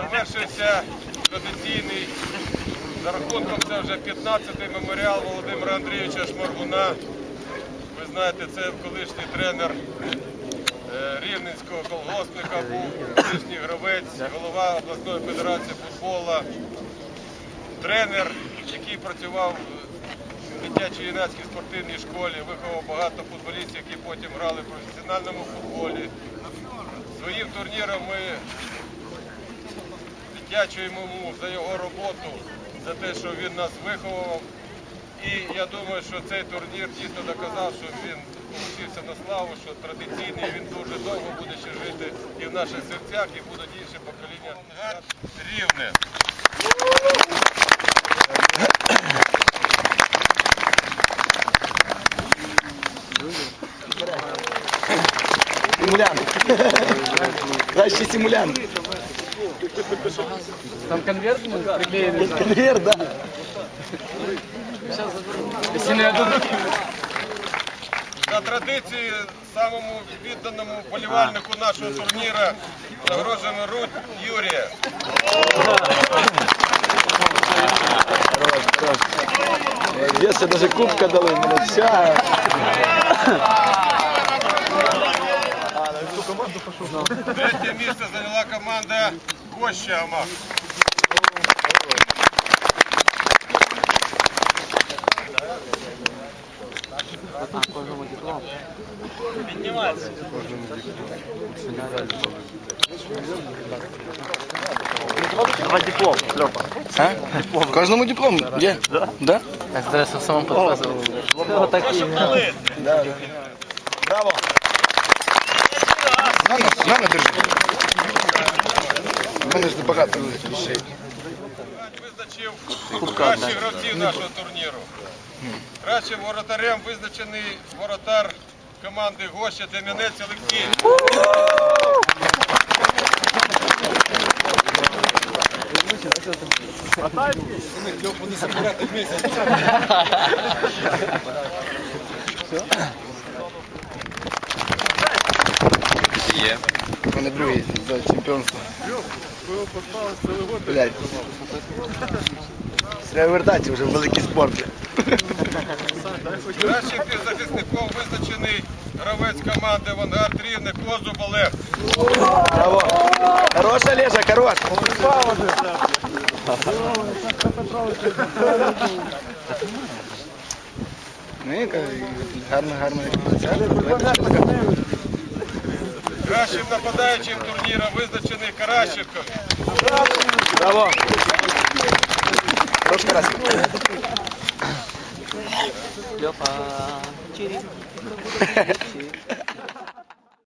Завершився традиційний за рахунком це вже 15-й меморіал Володимира Андрійовича Шморгуна. Ви знаєте, це колишній тренер е, Рівненського колгоспника був, колишній гравець, голова обласної федерації футболу, тренер, який працював в дитячій юнацькій спортивній школі, виховав багато футболістів, які потім грали в професіональному футболі. Своїм турніром ми Дякуємо йому за його роботу, за те, що він нас виховував. І я думаю, що цей турнір дійсно доказав, що він получився на славу, що традиційний він дуже довго буде ще жити і в наших серцях, і будуть інші покоління рівне. Симулянт. Кращий симулянт. Там конверт мы приклеили. Конвейер, да. Если не отдадут, За традиції самому відданому вболівальнику нашого турніру загрожуємо руть Юрія. Молодец, даже кубка дали, молодця. Третє місце зайняла команда Гоща Амак. Давай диплом, Лёпа. А? Кожному диплом є? Да? я зараз в самому подказывал. Вот такие. Да. Браво. На, на, на, держи. У мене ж багато вещей. визначив кращих гравців нашого турніру. Кращим воротарем визначений воротар команди Гоща Дем'янець Олексій. У мене другий за чемпіонство. Блядь. Треба вертатися вже в великий спорт. Кращим півзахисником визначений гравець команди Авангард Рівне Козуб Олег. Браво. Хорош, Олежа, хорош. Ну, гарна, гарна репутація. Кращим нападаючим турніру визначений Каращенко. Браво. Хорош, Карасик. Лёпа. Чири.